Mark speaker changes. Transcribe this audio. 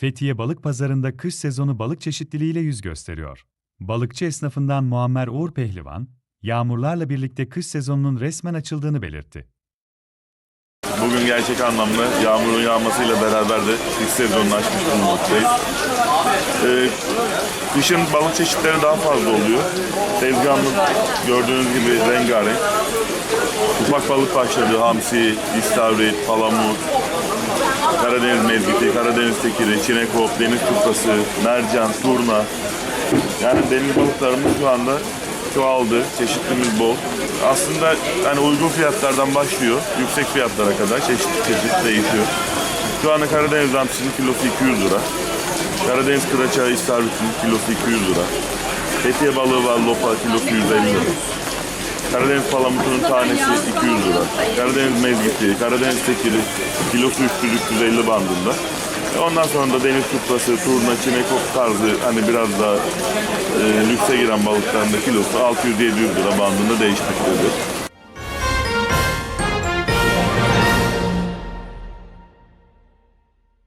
Speaker 1: Fethiye Balık Pazarı'nda kış sezonu balık çeşitliliğiyle yüz gösteriyor. Balıkçı esnafından Muammer Uğur Pehlivan, yağmurlarla birlikte kış sezonunun resmen açıldığını belirtti.
Speaker 2: Bugün gerçek anlamda yağmurun yağmasıyla beraber de kış sezonunu açmış bulunmaktayız. Ee, kışın balık çeşitleri daha fazla oluyor. Tezgahımız gördüğünüz gibi rengarenk. Ufak balık başladı, hamsi, istavrit, palamut, Karadeniz mezgiti, Karadeniz tekiri, çinekop, deniz kuprası, mercan, turna. Yani deniz balıklarımız şu anda çoğaldı, çeşitlimiz bol. Aslında hani uygun fiyatlardan başlıyor, yüksek fiyatlara kadar çeşit çeşit değişiyor. Şu anda Karadeniz hamsinin kilosu 200 lira. Karadeniz kıraçağı istavritin kilosu 200 lira. Fethiye balığı var lopa kilosu 150 lira. Karadeniz palamutunun tanesi 200 lira. Karadeniz mezgiti, Karadeniz tekiri kilosu 300-350 bandında. E Ondan sonra da deniz kuprası, turna, çinekop tarzı hani biraz daha e, lükse giren balıkların da kilosu 600-700 lira bandında değişmektedir.